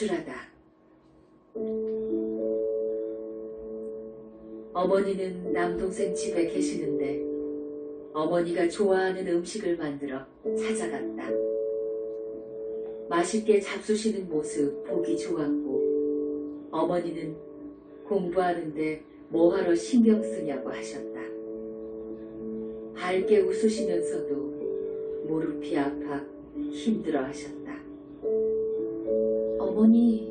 조촐하다. 어머니는 남동생 집에 계시는데 어머니가 좋아하는 음식을 만들어 찾아갔다. 맛있게 잡수시는 모습 보기 좋았고 어머니는 공부하는데 뭐하러 신경 쓰냐고 하셨다. 밝게 웃으시면서도 무릎이 아파 힘들어 하셨다. 어머니,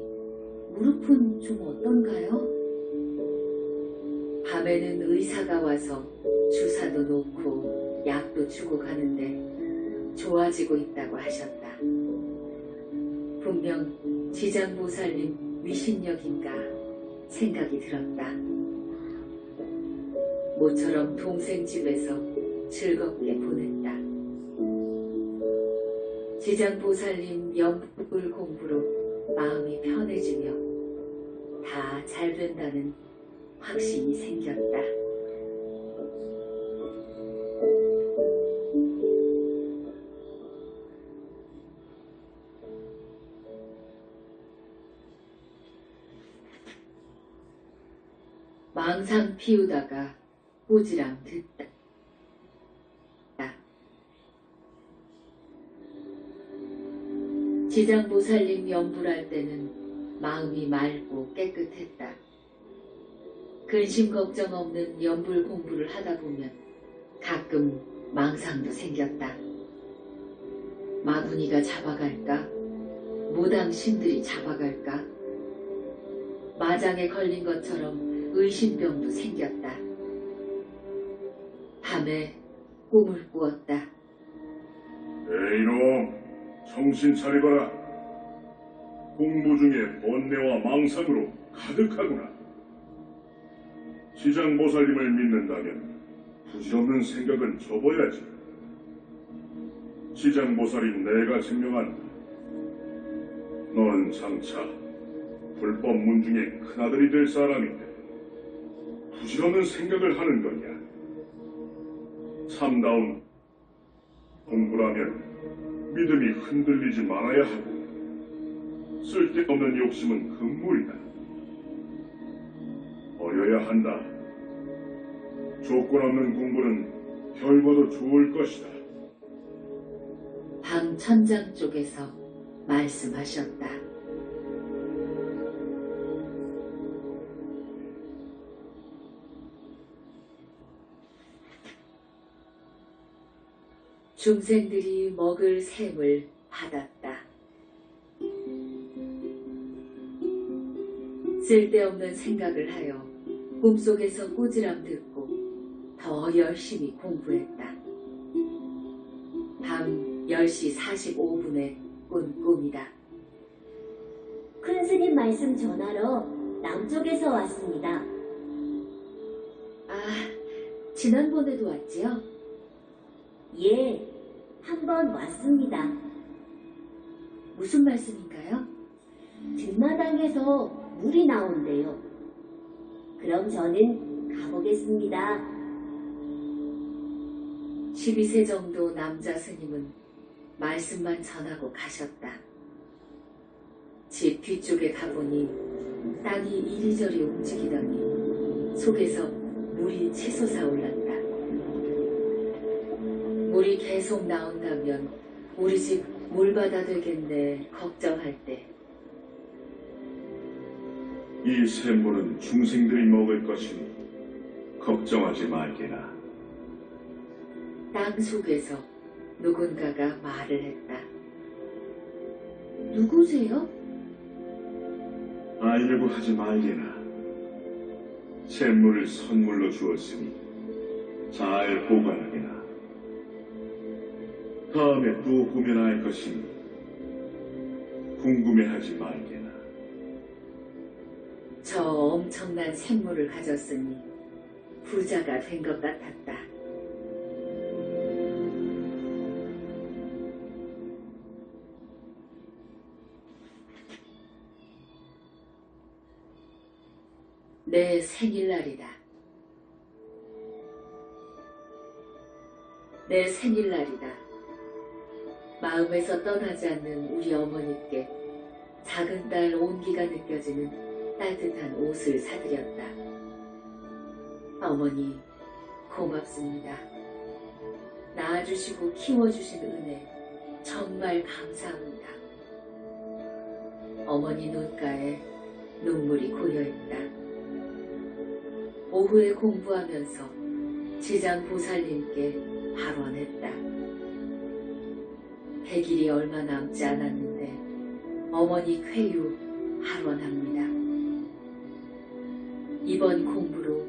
무릎은 좀 어떤가요? 밤에는 의사가 와서 주사도 놓고 약도 주고 가는데 좋아지고 있다고 하셨다. 분명 지장보살님 위신력인가 생각이 들었다. 모처럼 동생 집에서 즐겁게 보냈다. 지장보살님 연불 공부로 마음이 편해지며 다 잘 된다는 확신이 생겼다. 망상 피우다가 꼬지람 듣다. 지장 보살님 연불할 때는 마음이 맑고 깨끗했다. 근심 걱정 없는 연불 공부를 하다 보면 가끔 망상도 생겼다. 마구니가 잡아갈까? 무당 신들이 잡아갈까? 마장에 걸린 것처럼 의심병도 생겼다. 밤에 꿈을 꾸었다. 에이놈, 정신 차리거라. 공부 중에 번뇌와 망상으로 가득하구나. 시장 보살님을 믿는다면 부질없는 생각은 접어야지. 시장 보살이 내가 증명한다. 넌 장차 불법 문중의 큰아들이 될 사람인데 부질없는 생각을 하는 거냐? 참다운 공부라면 믿음이 흔들리지 말아야 하고 쓸데없는 욕심은 금물이다. 버려야 한다. 조건 없는 공부는 결과도 좋을 것이다. 방 천장 쪽에서 말씀하셨다. 중생들이 먹을 샘을 받았다. 쓸데없는 생각을 하여 꿈속에서 꼬지람 듣고 더 열심히 공부했다. 밤 10시 45분에 꾼 꿈이다. 큰 스님 말씀 전하러 남쪽에서 왔습니다. 아, 지난번에도 왔지요? 예, 한번 왔습니다. 무슨 말씀인가요? 뒷마당에서 물이 나온대요. 그럼 저는 가보겠습니다. 12세 정도 남자 스님은 말씀만 전하고 가셨다. 집 뒤쪽에 가보니 땅이 이리저리 움직이더니 속에서 물이 치솟아 올랐다. 물이 계속 나온다면 우리 집 물바다 되겠네 걱정할 때 이 샘물은 중생들이 먹을 것이니 걱정하지 말게나. 땅 속에서 누군가가 말을 했다. 누구세요? 알려고 하지 말게나. 샘물을 선물로 주었으니 잘 보관하게나. 다음에 또 보면 알 것이니 궁금해하지 말게나. 저 엄청난 샘물을 가졌으니 부자가 된 것 같았다. 내 생일날이다. 내 생일날이다. 마음에서 떠나지 않는 우리 어머니께 작은 딸 온기가 느껴지는 따뜻한 옷을 사드렸다. 어머니, 고맙습니다. 낳아주시고 키워주신 은혜, 정말 감사합니다. 어머니 눈가에 눈물이 고여있다. 오후에 공부하면서 지장 보살님께 발언했다. 100일이 얼마 남지 않았는데 어머니 쾌유 발언합니다. 이번 공부로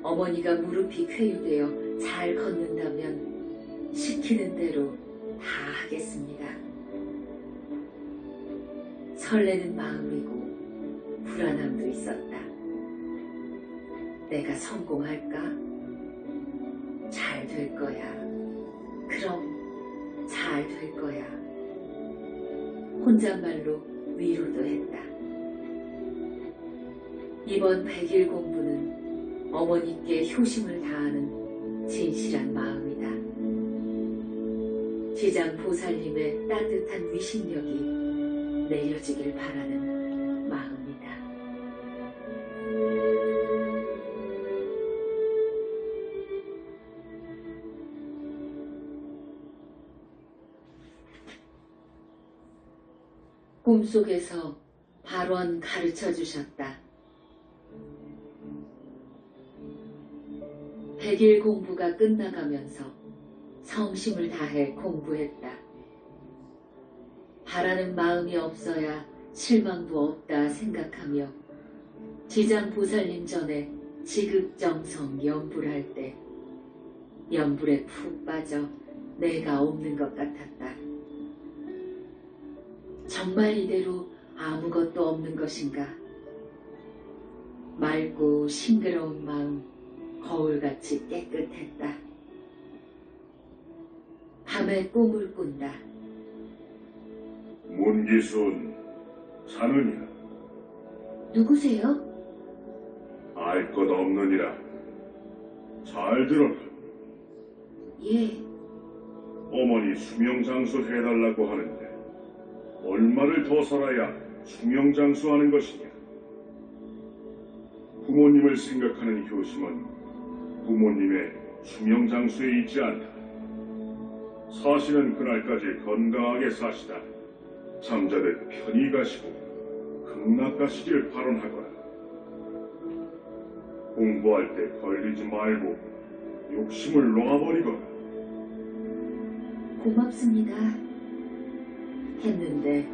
어머니가 무릎이 쾌유되어 잘 걷는다면 시키는 대로 다 하겠습니다. 설레는 마음이고 불안함도 있었다. 내가 성공할까? 잘 될 거야. 그럼 잘 될 거야. 혼잣말로 위로도 했다. 이번 100일 공부는 어머니께 효심을 다하는 진실한 마음이다. 지장 보살님의 따뜻한 위신력이 내려지길 바라는 꿈속에서 발원 가르쳐 주셨다. 백일 공부가 끝나가면서 성심을 다해 공부했다. 바라는 마음이 없어야 실망도 없다 생각하며 지장 보살님 전에 지극정성 연불 할 때 연불에 푹 빠져 내가 없는 것 같았다. 정말 이대로 아무것도 없는 것인가? 맑고 싱그러운 마음, 거울같이 깨끗했다. 밤에 꿈을 꾼다. 문기순, 자느냐? 누구세요? 알 것 없느니라. 잘 들어라. 예, 어머니 수명장수 해달라고 하는데 얼마를 더 살아야 수명장수하는 것이냐? 부모님을 생각하는 효심은 부모님의 수명장수에 있지 않다. 사실은 그날까지 건강하게 사시다. 잠자듯 편히 가시고 극락 가시길 발언하거라. 공부할 때 걸리지 말고 욕심을 놓아버리거라. 고맙습니다. 했는데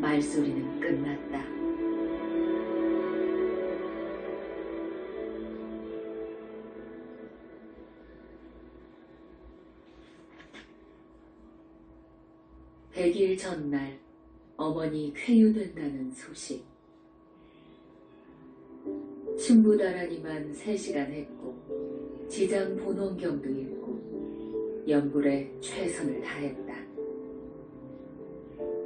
말소리는 끝났다. 백일 전날 어머니 쾌유된다는 소식. 충부다라니만 3시간 했고 지장 본원경도 읽고 연불에 최선을 다했다.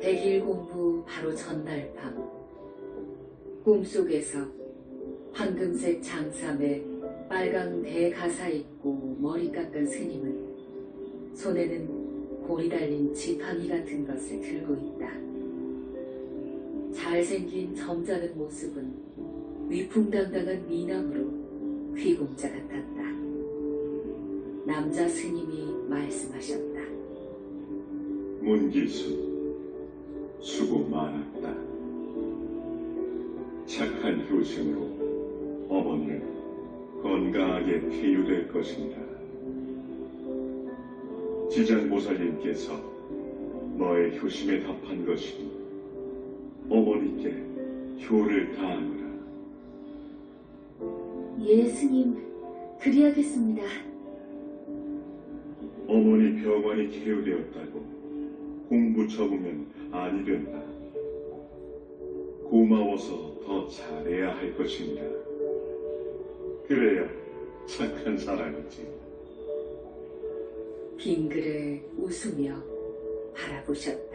백일 공부 바로 전날 밤 꿈속에서 황금색 장삼에 빨강 대가사 입고 머리 깎은 스님은 손에는 골이 달린 지팡이 같은 것을 들고 있다. 잘생긴 점잖은 모습은 위풍당당한 미남으로 귀공자 같았다. 남자 스님이 말씀하셨다. 문기순, 수고 많았다. 착한 효심으로 어머니는 건강하게 쾌유될 것입니다. 지장보살님께서 너의 효심에 답한 것이니 어머니께 효를 다하노라. 예, 스님. 그리하겠습니다. 어머니 병환이 쾌유되었다고 공부 접으면 아니 된다. 고마워서 더 잘해야 할 것입니다. 그래야 착한 사람이지. 빙그레 웃으며 바라보셨다.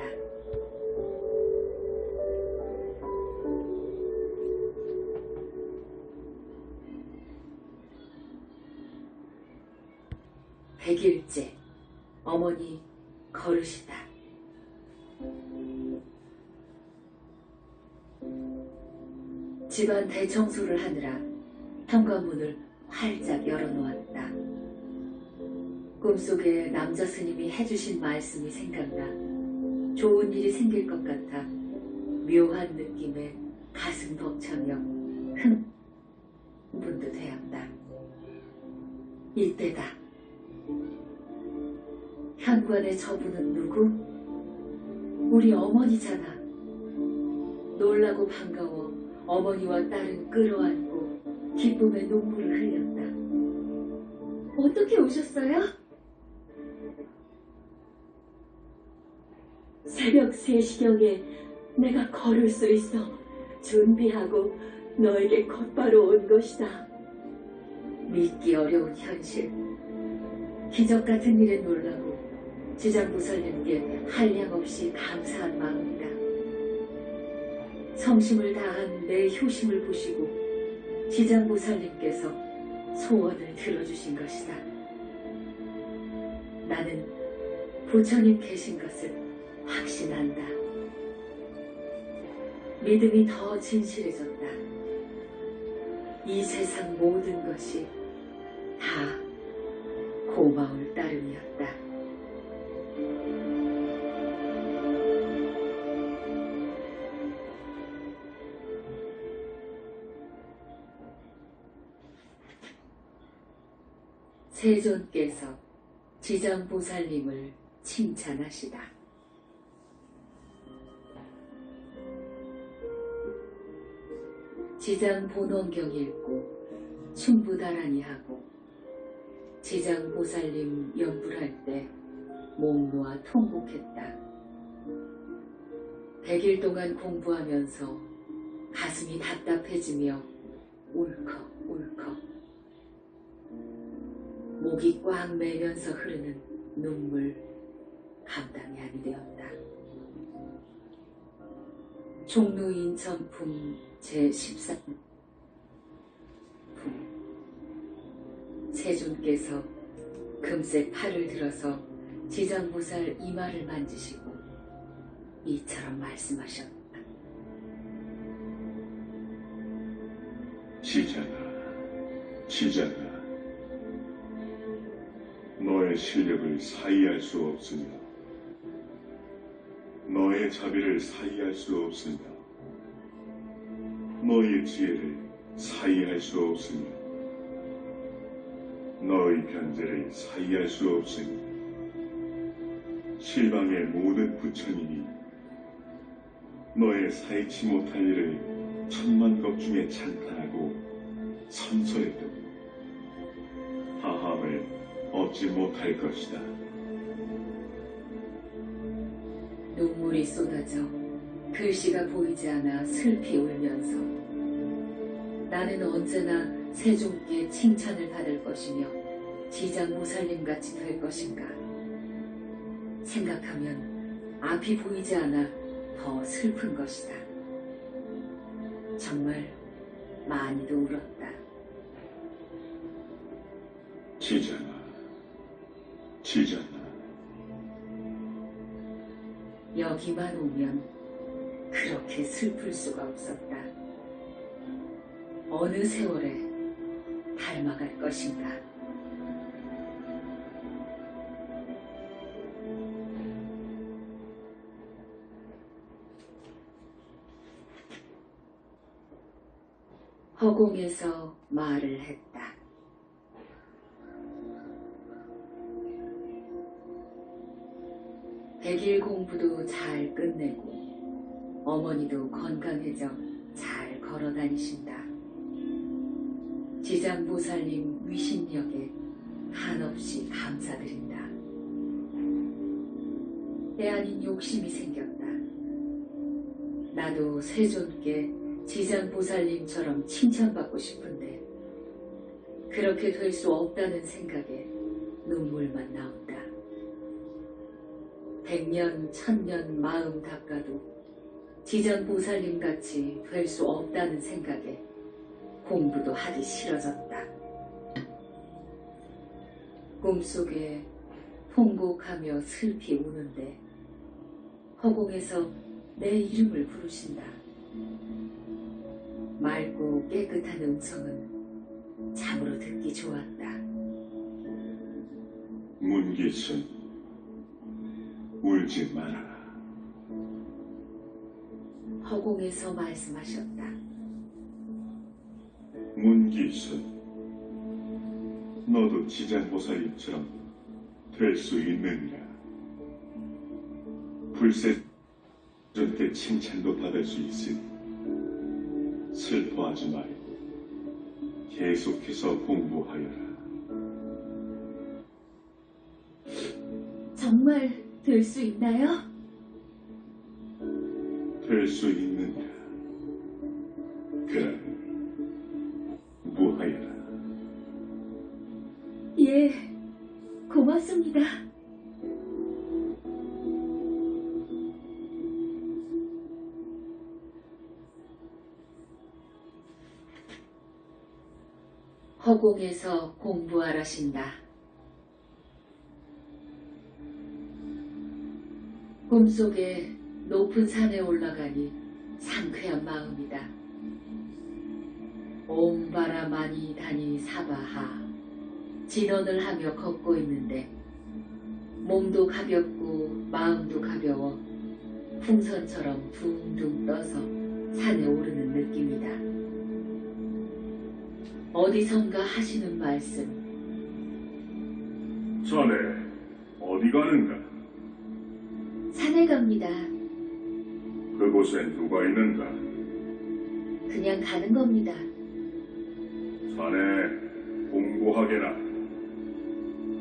대청소를 하느라 현관문을 활짝 열어놓았다. 꿈속에 남자 스님이 해주신 말씀이 생각나 좋은 일이 생길 것 같아 묘한 느낌에 가슴 벅차며 흥분도 되었다. 이때다. 현관에 저분은 누구? 우리 어머니잖아. 놀라고 반가워 어머니와 딸은 끌어안고 기쁨의 눈물을 흘렸다. 어떻게 오셨어요? 새벽 3시경에 내가 걸을 수 있어 준비하고 너에게 곧바로 온 것이다. 믿기 어려운 현실. 기적 같은 일에 놀라고 지장부살님께 한량없이 감사한 마음이다. 성심을 다한 내 효심을 보시고 지장부살님께서 소원을 들어주신 것이다. 나는 부처님 계신 것을 확신한다. 믿음이 더 진실해졌다. 이 세상 모든 것이 다 고마울 따름이었다. 세존께서 지장보살님을 칭찬하시다. 지장 본원경 읽고 충부다라니 하고 지장 보살님 연불할 때몸 놓아 통곡했다. 백일 동안 공부하면서 가슴이 답답해지며 울컥울컥 목이 꽉 매면서 흐르는 눈물 감당이 아니 되었다. 종로인 전품 제13 품 세존께서 금색 팔을 들어서 지장보살 이마를 만지시고 이처럼 말씀하셨다. 지잖아, 지잖아. 너의 실력을 사이할 수 없으며, 너의 자비를 사이할 수 없으며, 너의 지혜를 사이할 수 없으며, 너의 변제를 사이할 수 없으니, 실방의 모든 부처님이 너의 사이치 못할 일을 천만 겁 중에 찬탄하고 하함을 얻지 못할 것이다. 눈물이 쏟아져 그 글씨가 보이지 않아 슬피 울면서 나는 언제나 세종께 칭찬을 받을 것이며 지장 모살님같이 될 것인가 생각하면 앞이 보이지 않아 더 슬픈 것이다. 정말 많이도 울었다. 지장 7절 여기만 오면 그렇게 슬플 수가 없었다. 어느 세월에 닮아갈 것인가. 허공에서 말을 했다. 백일 공부도 잘 끝내고 어머니도 건강해져 잘 걸어 다니신다. 지장보살님 위신력에 한없이 감사드린다. 때 아닌 욕심이 생겼다. 나도 세존께 지장보살님처럼 칭찬받고 싶은데 그렇게 될 수 없다는 생각에 눈물만 나온다. 백년, 천년 마음 닦아도 지전 보살님 같이 될 수 없다는 생각에 공부도 하기 싫어졌다. 꿈속에 통곡하며 슬피 우는데 허공에서 내 이름을 부르신다. 맑고 깨끗한 음성은 참으로 듣기 좋았다. 문기순, 울지 말아라. 허공에서 말씀하셨다. 문기순, 너도 지장보살님처럼 될 수 있느니라. 불세전께 칭찬도 받을 수 있으니 슬퍼하지 말고 계속해서 공부하여라. 정말 될 수 있나요? 될 수 있느니라. 그럼 공부하여라. 예, 고맙습니다. 허공에서 공부하라신다. 꿈속에 높은 산에 올라가니 상쾌한 마음이다. 옴바라 마니 다니 사바하 진언을 하며 걷고 있는데 몸도 가볍고 마음도 가벼워 풍선처럼 둥둥 떠서 산에 오르는 느낌이다. 어디선가 하시는 말씀 자네, 어디 가는가? 산에 갑니다. 그곳에 누가 있는가? 그냥 가는 겁니다. 자네, 공부하게나.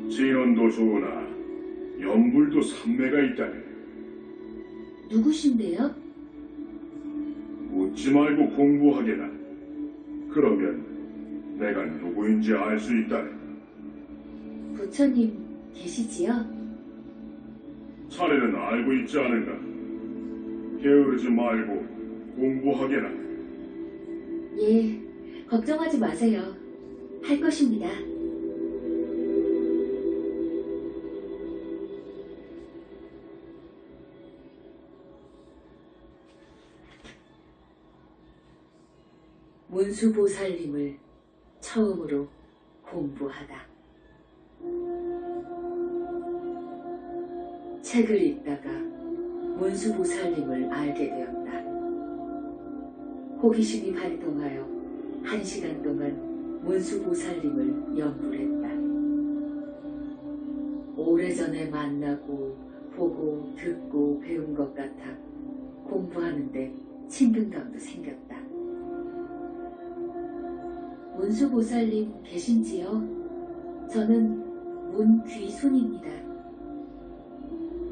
진원도 좋으나, 연불도 삼매가 있다네. 누구신데요? 웃지 말고 공부하게나. 그러면 내가 누구인지 알 수 있다네. 부처님 계시지요? 자네는 알고 있지 않은가? 게으르지 말고 공부하게나. 예, 걱정하지 마세요. 할 것입니다. 문수보살님을 처음으로 공부하다. 책을 읽다가 문수보살님을 알게 되었다. 호기심이 발동하여 한 시간 동안 문수보살님을 연불했다. 오래전에 만나고 보고 듣고 배운 것 같아 공부하는데 친근감도 생겼다. 문수보살님 계신지요? 저는 문귀손입니다.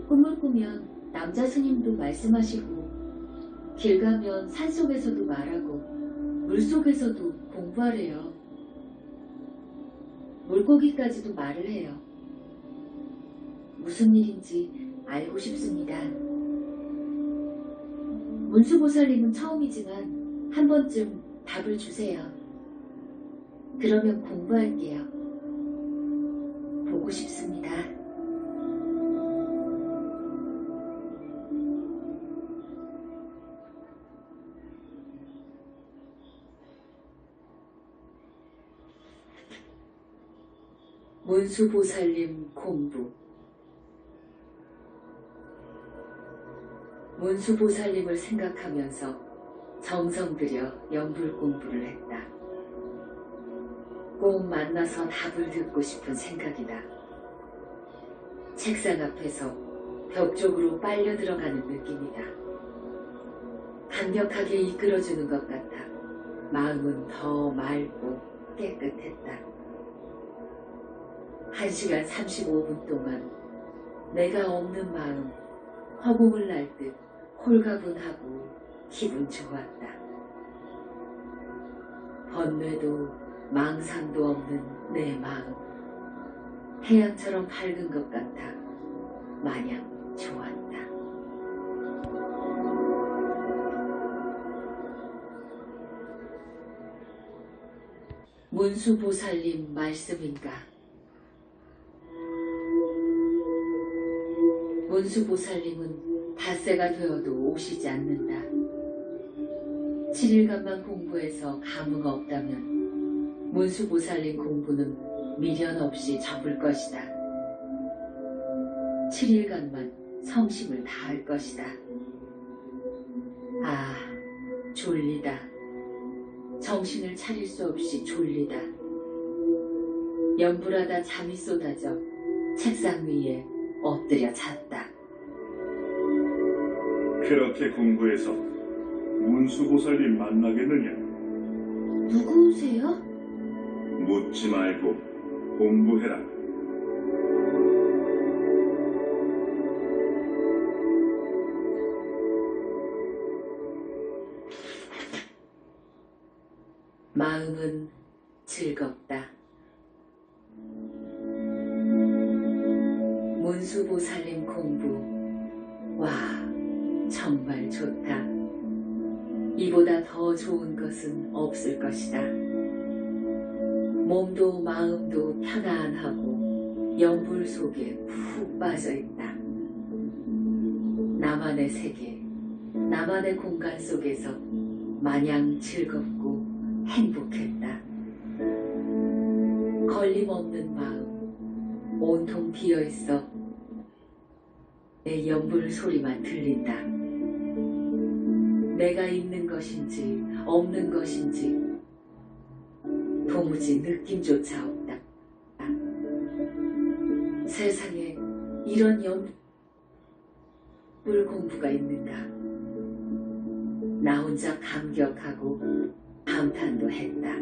꿈을 꾸면 남자 스님도 말씀하시고 길 가면 산속에서도 말하고 물속에서도 공부하래요. 물고기까지도 말을 해요. 무슨 일인지 알고 싶습니다. 문수보살님은 처음이지만 한 번쯤 답을 주세요. 그러면 공부할게요. 보고 싶습니다. 문수보살님 공부 문수보살님을 생각하면서 정성 들여 연불 공부를 했다. 꼭 만나서 답을 듣고 싶은 생각이다. 책상 앞에서 벽 쪽으로 빨려 들어가는 느낌이다. 강력하게 이끌어주는 것 같아 마음은 더 맑고 깨끗했다. 1시간 35분 동안 내가 없는 마음 허공을 날 듯 홀가분하고 기분 좋았다. 번뇌도 망상도 없는 내 마음 태양처럼 밝은 것 같아 마냥 좋았다. 문수보살님 말씀인가? 문수보살님은 닷새가 되어도 오시지 않는다. 7일간만 공부해서 감흥 없다면 문수보살님 공부는 미련 없이 접을 것이다. 7일간만 성심을 다할 것이다. 아, 졸리다. 정신을 차릴 수 없이 졸리다. 연불하다 잠이 쏟아져 책상 위에 엎드려 잤다. 그렇게 공부해서 문수보살님 만나겠느냐? 누구세요? 묻지 말고 공부해라. 마음은 즐겁다. 좋은 것은 없을 것이다. 몸도 마음도 편안하고 연불 속에 푹 빠져 있다. 나만의 세계, 나만의 공간 속에서 마냥 즐겁고 행복했다. 걸림없는 마음, 온통 비어 있어 내 연불 소리만 들린다. 내가 있는 것인지 없는 것인지 도무지 느낌조차 없다. 세상에 이런 연불 공부가 있는가? 나 혼자 감격하고 감탄도 했다.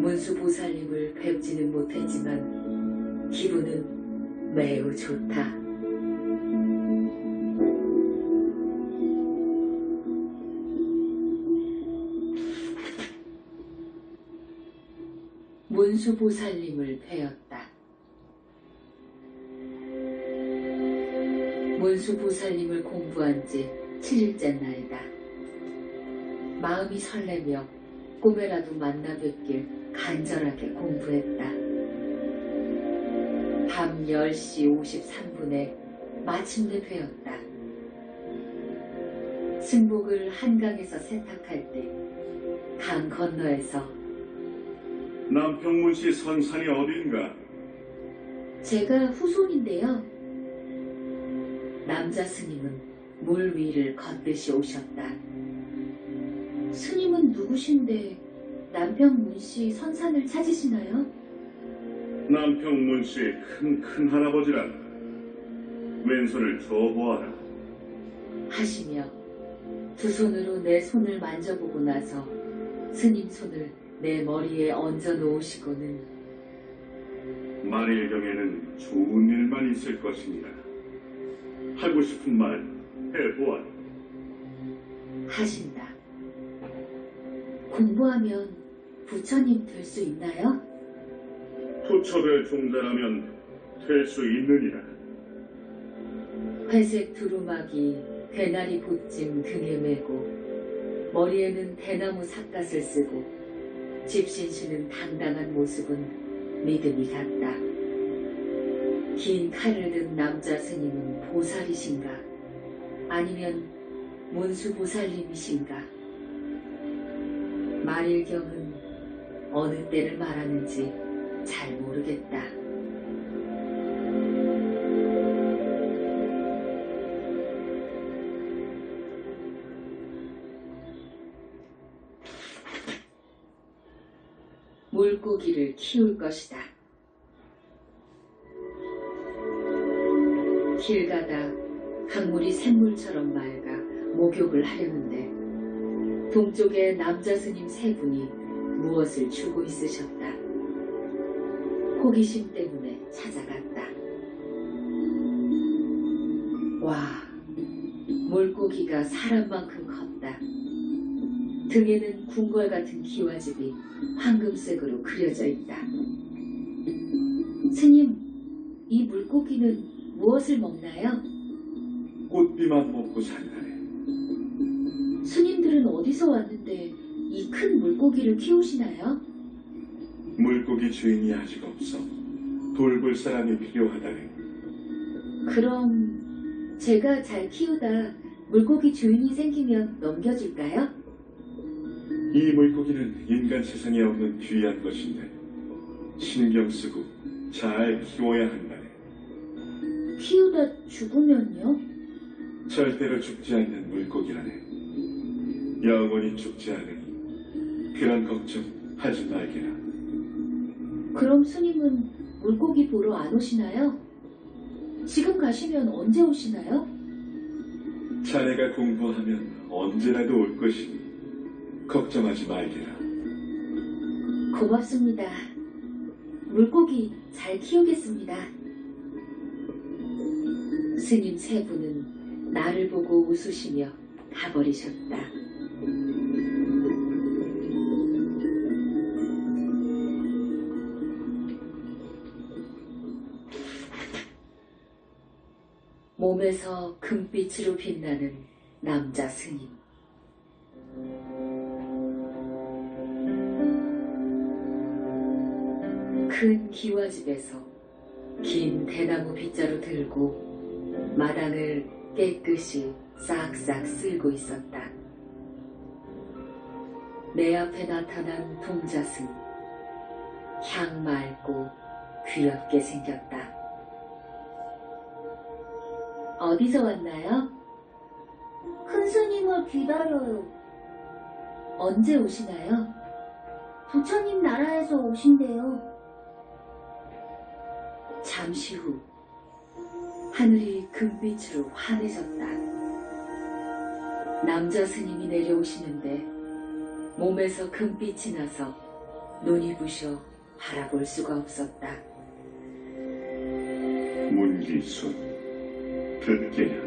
문수보살님을 뵙지는 못했지만 기분은 매우 좋다. 문수보살님을 뵈었다. 문수보살님을 공부한 지 7일째 날이다. 마음이 설레며 꿈에라도 만나 뵙길 간절하게 공부했다. 밤 10시 53분에 마침내 뵈었다. 승복을 한강에서 세탁할 때 강 건너에서 남평문 씨 선산이 어딘가? 제가 후손인데요. 남자 스님은 물 위를 걷듯이 오셨다. 스님은 누구신데 남평문 씨 선산을 찾으시나요? 남평문씨 큰큰 할아버지라. 왼손을 줘 보아라. 하시며 두 손으로 내 손을 만져보고 나서 스님 손을 내 머리에 얹어 놓으시고는 만일경에는 좋은 일만 있을 것이니라. 하고 싶은 말 해보아라. 하신다. 공부하면 부처님 될 수 있나요? 부처될 종자라면 될 수 있느니라. 회색 두루마기 대나리 보찜 등에 메고 머리에는 대나무 삿갓을 쓰고 집신시는 당당한 모습은 믿음이 갔다. 긴 칼을 든 남자 스님은 보살이신가? 아니면 문수 보살님이신가? 말일경은 어느 때를 말하는지 잘 모르겠다. 물고기를 키울 것이다. 길 가다 강물이 샘물처럼 맑아 목욕을 하려는데 동쪽에 남자 스님 세 분이 무엇을 주고 있으셨다. 호기심 때문에 찾아갔다. 와, 물고기가 사람만큼. 등에는 궁궐 같은 기와집이 황금색으로 그려져 있다. 스님, 이 물고기는 무엇을 먹나요? 꽃비만 먹고 산다네. 스님들은 어디서 왔는데 이 큰 물고기를 키우시나요? 물고기 주인이 아직 없어. 돌볼 사람이 필요하다네. 그럼 제가 잘 키우다 물고기 주인이 생기면 넘겨줄까요? 이 물고기는 인간 세상에 없는 귀한 것인데 신경 쓰고 잘 키워야 한다네. 키우다 죽으면요? 절대로 죽지 않는 물고기라네. 영원히 죽지 않으니 그런 걱정 하지 말게라. 그럼 스님은 물고기 보러 안 오시나요? 지금 가시면 언제 오시나요? 자네가 공부하면 언제라도 올 것이니 걱정하지 말게라. 고맙습니다. 물고기 잘 키우겠습니다. 스님 세 분은 나를 보고 웃으시며 가버리셨다. 몸에서 금빛으로 빛나는 남자 스님. 큰 기와집에서 긴 대나무 빗자루 들고 마당을 깨끗이 싹싹 쓸고 있었다. 내 앞에 나타난 동자승. 향 맑고 귀엽게 생겼다. 어디서 왔나요? 큰 스님을 기다려요. 언제 오시나요? 부처님 나라에서 오신대요. 잠시 후 하늘이 금빛으로 환해졌다. 남자 스님이 내려오시는데 몸에서 금빛이 나서 눈이 부셔 바라볼 수가 없었다. 문기순 듣게야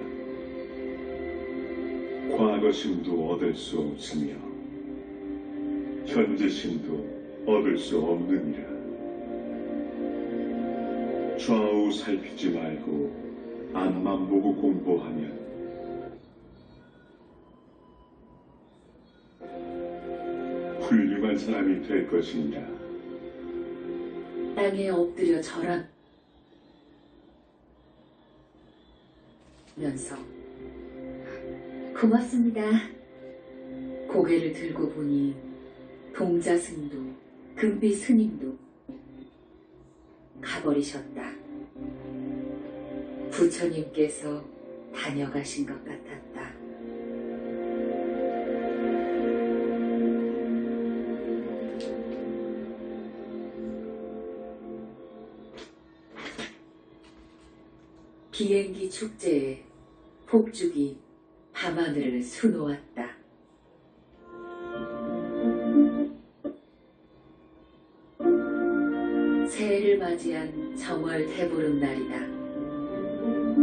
과거심도 얻을 수 없으며 현재심도 얻을 수 없느니라 좌우 살피지 말고 앞만 보고 공부하면 훌륭한 사람이 될 것이니라 땅에 엎드려 절하 면서 고맙습니다. 고개를 들고 보니 동자승도 금빛 스님도 가버리셨다. 부처님께서 다녀가신 것 같았다. 비행기 축제에 폭죽이 밤하늘을 수놓았다. 새해를 맞이한 정월 대보름 날이다.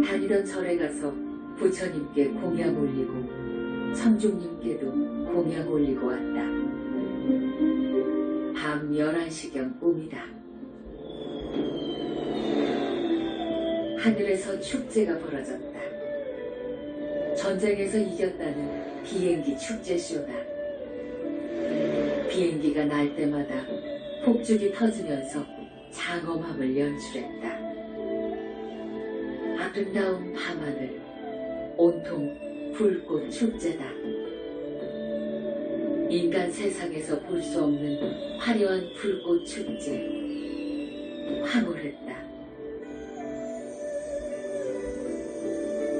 다니던 절에 가서 부처님께 공약 올리고 청중님께도 공약 올리고 왔다. 밤 11시경 꿈이다. 하늘에서 축제가 벌어졌다. 전쟁에서 이겼다는 비행기 축제쇼다. 비행기가 날 때마다 폭죽이 터지면서 장엄함을 연출했다. 아름다운 밤하늘, 온통 불꽃 축제다. 인간 세상에서 볼 수 없는 화려한 불꽃 축제. 황홀했다.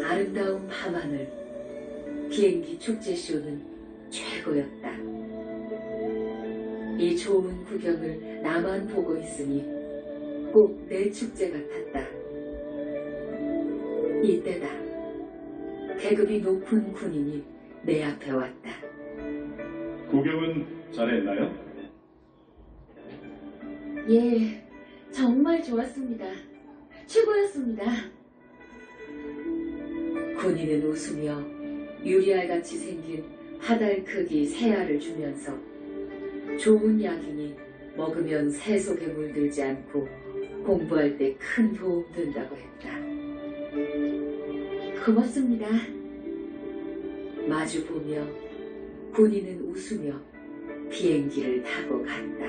아름다운 밤하늘, 비행기 축제쇼는 최고였다. 이 좋은 구경을 나만 보고 있으니 꼭 내 축제 같았다. 이때다. 계급이 높은 군인이 내 앞에 왔다. 구경은 잘했나요? 예, 정말 좋았습니다. 최고였습니다. 군인은 웃으며 유리알같이 생긴 하달 크기 새알을 주면서 좋은 약이니 먹으면 새 속에 물들지 않고 공부할 때 큰 도움 된다고 했다. 고맙습니다. 마주 보며 군인은 웃으며 비행기를 타고 갔다.